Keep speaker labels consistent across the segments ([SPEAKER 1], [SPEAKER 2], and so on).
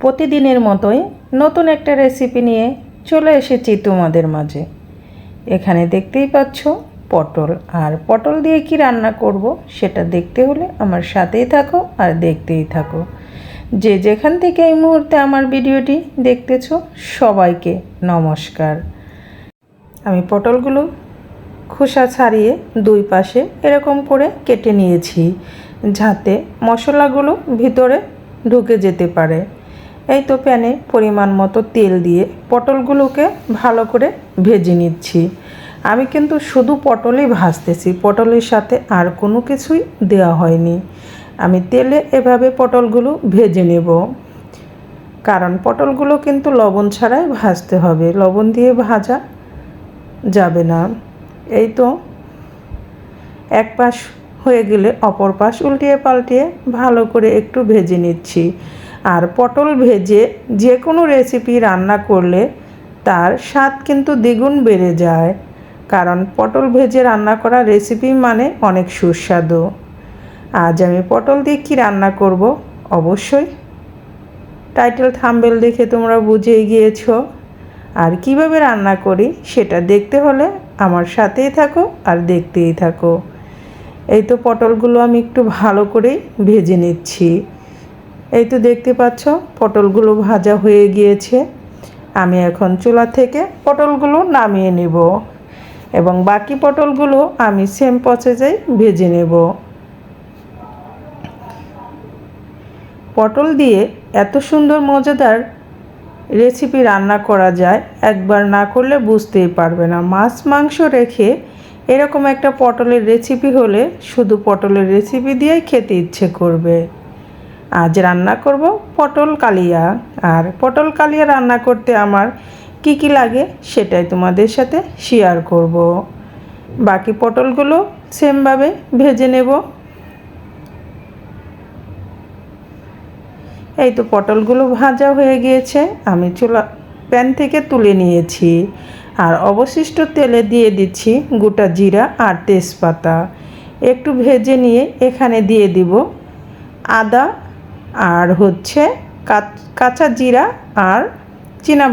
[SPEAKER 1] প্রতিদিনের মতোই নতুন একটা রেসিপি নিয়ে চলে এসেছি তোমাদের মাঝে। এখানে দেখতেই পাচ্ছ পটল। আর পটল দিয়ে কি রান্না করব সেটা দেখতে হলে আমার সাথেই থাকো আর দেখতেই থাকো। যে যেখান থেকে এই মুহূর্তে আমার ভিডিওটি দেখতেছো, সবাইকে নমস্কার। আমি পটলগুলো খোসা ছাড়িয়ে দুই পাশে এরকম করে কেটে নিয়েছি, যাতে মশলাগুলো ভিতরে ঢুকে যেতে পারে। এই তো প্যানে পরিমাণ মতো তেল দিয়ে পটলগুলোকে ভালো করে ভেজে নিচ্ছি। আমি কিন্তু শুধু পটলই ভাজতেছি, পটলের সাথে আর কোনো কিছুই দেওয়া হয়নি। আমি তেলে এভাবে পটলগুলো ভেজে নেব। কারণ পটলগুলো কিন্তু লবণ ছাড়াই ভাজতে হবে, লবণ দিয়ে ভাজা যাবে না। এই তো এক পাশ হয়ে গেলে অপর পাশ উল্টিয়ে পাল্টিয়ে ভালো করে একটু ভেজে নিচ্ছি। আর পটল ভেজে যে কোনো রেসিপি রান্না করলে তার স্বাদ কিন্তু দ্বিগুণ বেড়ে যায়। কারণ পটল ভেজে রান্না করা রেসিপি মানে অনেক সুস্বাদু। আজ আমি পটল দিয়ে কী রান্না করব? অবশ্যই টাইটেল থাম্বেল দেখে তোমরা বুঝেই গিয়েছো। আর কীভাবে রান্না করি সেটা দেখতে হলে আমার সাথেই থাকো আর দেখতেই থাকো। এই তো পটলগুলো আমি একটু ভালো করেই ভেজে নিচ্ছি। এই তো দেখতে পাচ্ছ, পটলগুলো ভাজা হয়ে গিয়েছে। আমি এখন চুলা থেকে পটলগুলো নামিয়ে নেব এবং বাকি পটলগুলো আমি সেম প্রসেসেই ভেজে নেব। পটল দিয়ে এত সুন্দর মজাদার রেসিপি রান্না করা যায়, একবার না করলে বুঝতেই পারবে না। মাছ, মাংস রেখে এরকম একটা পটলের রেসিপি হলে শুধু পটলের রেসিপি দিয়েই খেতে ইচ্ছে করবে। আজ রান্না করব পটল কালিয়া। আর পটল কালিয়া রান্না করতে আমার কি কি লাগে সেটাই তোমাদের সাথে শেয়ার করব। বাকি পটলগুলো সেমভাবে ভেজে নেব। এই তো পটলগুলো ভাজা হয়ে গিয়েছে, আমি চুলা, প্যান থেকে তুলে নিয়েছি। আর অবশিষ্ট তেলে দিয়ে দিচ্ছি গোটা জিরা আর তেজপাতা। একটু ভেজে নিয়ে এখানে দিয়ে দিব আদা আর হচ্ছে কাঁচা জিরা আর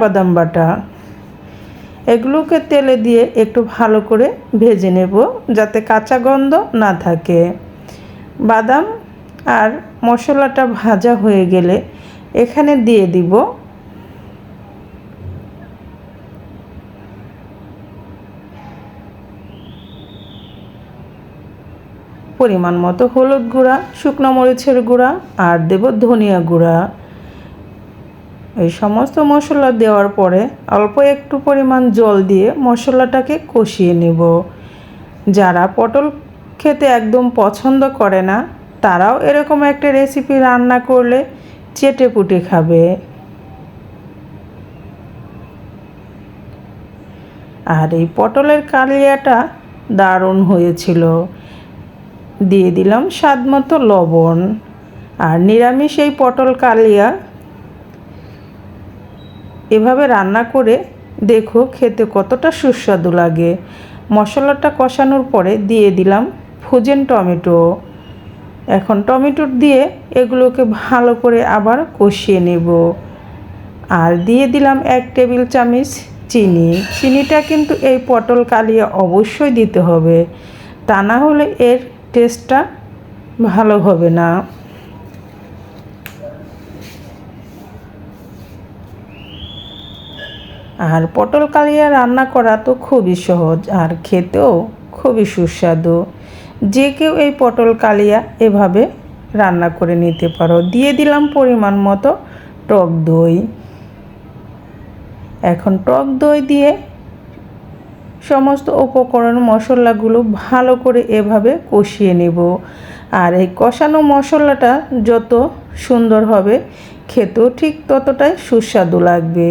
[SPEAKER 1] বাদাম বাটা। এগুলোকে তেলে দিয়ে একটু ভালো করে ভেজে নেব যাতে কাঁচা গন্ধ না থাকে। বাদাম আর মশলাটা ভাজা হয়ে গেলে এখানে দিয়ে দিব পরিমাণ মতো হলুদ গুঁড়া, শুকনো মরিচের গুঁড়া আর দেব ধনিয়া গুঁড়া। এই সমস্ত মশলা দেওয়ার পরে অল্প একটু পরিমাণ জল দিয়ে মশলাটাকে কষিয়ে নেব। যারা পটল খেতে একদম পছন্দ করে না, তারাও এরকম একটা রেসিপি রান্না করলে চেটে পুটে খাবে। আর এই পটলের কালিয়াটা দারুণ হয়েছিল। দিয়ে দিলাম স্বাদ মতো লবণ আর নিরামিষ এই পটল কালিয়া। এভাবে রান্না করে দেখো খেতে কতটা সুস্বাদু লাগে। মশলাটা কষানোর পরে দিয়ে দিলাম ফুজেন টমেটো। এখন টমেটো দিয়ে এগুলোকে ভালো করে আবার কষিয়ে নেব। আর দিয়ে দিলাম এক টেবিল চামচ চিনি। চিনিটা কিন্তু এই পটল কালিয়া অবশ্যই দিতে হবে। তা না হলে এর টেস্টটা ভালো হবে না। আর পটল কালিয়া রান্না করা তো খুবই সহজ, আর খেতেও খুবই সুস্বাদু। যে কেউ এই পটল কালিয়া এভাবে রান্না করে নিতে পারো। দিয়ে দিলাম পরিমাণ মতো টক দই। এখন টক দই দিয়ে সমস্ত উপকরণ মশলাগুলো ভালো করে এভাবে কষিয়ে নেব। আর এই কষানো মশলাটা যত সুন্দর হবে, খেতেও ঠিক ততটাই সুস্বাদু লাগবে।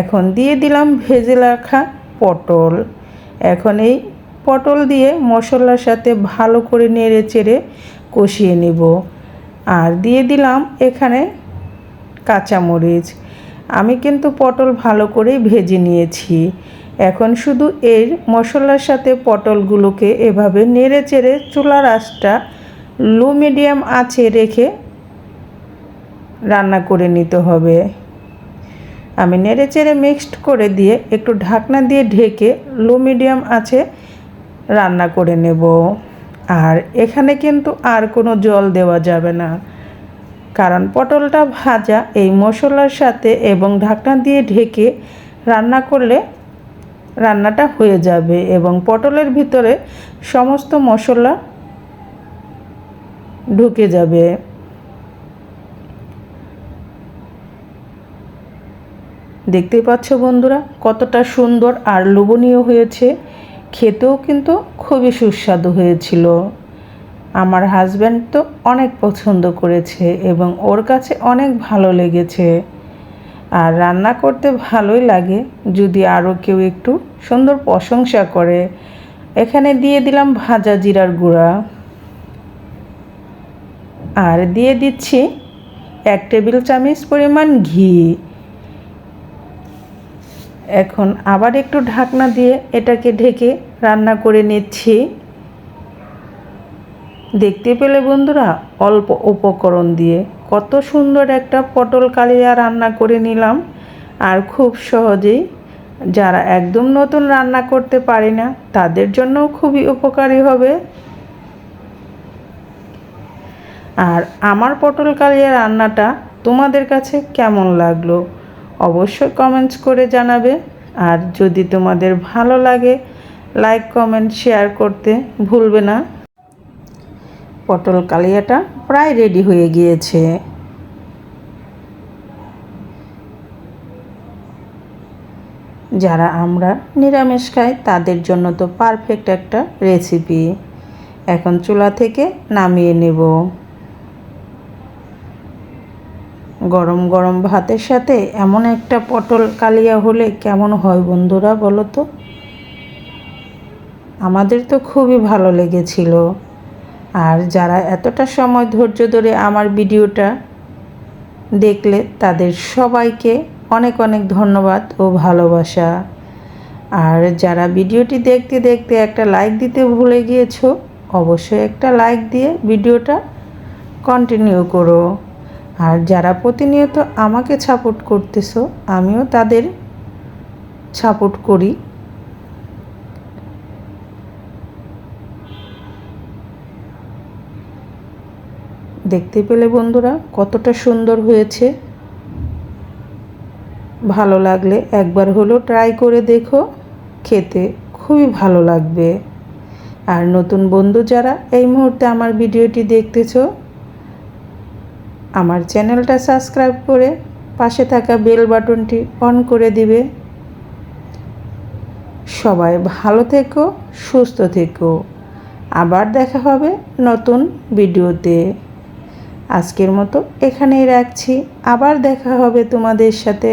[SPEAKER 1] এখন দিয়ে দিলাম ভেজে রাখা পটল। এখন এই পটল দিয়ে মশলার সাথে ভালো করে নেড়ে চেড়ে কষিয়ে নেব। আর দিয়ে দিলাম এখানে কাঁচামরিচ। আমি কিন্তু পটল ভালো করে ভেজে নিয়েছি। এখন শুধু এর মশলার সাথে পটলগুলোকে এভাবে নেড়ে চেড়ে চুলার আঁচটা লো মিডিয়াম আঁচে রেখে রান্না করে নিতে হবে। আমি নেড়ে চেড়ে মিক্সড করে দিয়ে একটু ঢাকনা দিয়ে ঢেকে লো মিডিয়াম আছে রান্না করে নেব। আর এখানে কিন্তু আর কোনো জল দেওয়া যাবে না। কারণ পটলটা ভাজা এই মশলার সাথে এবং ঢাকনা দিয়ে ঢেকে রান্না করলে রান্নাটা হয়ে যাবে এবং পটলের ভিতরে সমস্ত মশলা ঢুকে যাবে। দেখতেই পাচ্ছ বন্ধুরা, কতটা সুন্দর আর লোভনীয় হয়েছে। খেতেও কিন্তু খুবই সুস্বাদু হয়েছিল। আমার হাজব্যান্ড তো অনেক পছন্দ করেছে এবং ওর কাছে অনেক ভালো লেগেছে। আর রান্না করতে ভালোই লাগে যদি আরও কেউ একটু সুন্দর প্রশংসা করে। এখানে দিয়ে দিলাম ভাজা জিরার গুঁড়া। আর দিয়ে দিচ্ছি এক টেবিল চামচ পরিমাণ ঘি। এখন আবার একটু ঢাকনা দিয়ে এটাকে ঢেকে রান্না করে নিচ্ছি। দেখতে পেলে বন্ধুরা, অল্প উপকরণ দিয়ে। কত সুন্দর একটা পটল কালিয়া রান্না করে নিলাম। আর খুব সহজেই যারা একদম নতুন রান্না করতে পারে না, তাদের জন্যও খুবই উপকারী হবে। আর আমার পটল কালিয়া রান্নাটা তোমাদের কাছে কেমন লাগল অবশ্যই কমেন্টস করে জানাবে। আর যদি তোমাদের ভালো লাগে লাইক কমেন্ট শেয়ার করতে ভুলবে না। পটল কালিয়াটা প্রায় রেডি হয়ে গিয়েছে। যারা আমরা নিরামিষ খাই, তাদের জন্য তো পারফেক্ট একটা রেসিপি এখন চুলা থেকে নামিয়ে নেব। গরম গরম ভাতের সাথে এমন একটা পটল কালিয়া হলে কেমন হয় বন্ধুরা বলো তো? আমাদের তো খুবই ভালো লেগেছিল। আর যারা এতটা সময় ধৈর্য ধরে আমার ভিডিওটা দেখলে তাদের সবাইকে অনেক অনেক ধন্যবাদ ও ভালোবাসা। আর যারা ভিডিওটি দেখতে দেখতে একটা লাইক দিতে ভুলে গিয়েছো, অবশ্যই একটা লাইক দিয়ে ভিডিওটা কন্টিনিউ করো। আর যারা প্রতিনিয়ত আমাকে সাপোর্ট করতেছো, আমিও তাদের সাপোর্ট করি। দেখতে পেলে বন্ধুরা কতটা সুন্দর হয়েছে। ভালো লাগলে একবার হলো ট্রাই করে দেখো, খেতে খুবই ভালো লাগবে। আর নতুন বন্ধু যারা এই মুহূর্তে আমার ভিডিওটি দেখতেছো, আমার চ্যানেলটা সাবস্ক্রাইব করে পাশে থাকা বেল বাটনটি অন করে দিবে। সবাই ভালো থেকো, সুস্থ থেকো। আবার দেখা হবে নতুন ভিডিওতে। আজকের মতো এখানেই রাখছি। আবার দেখা হবে তোমাদের সাথে।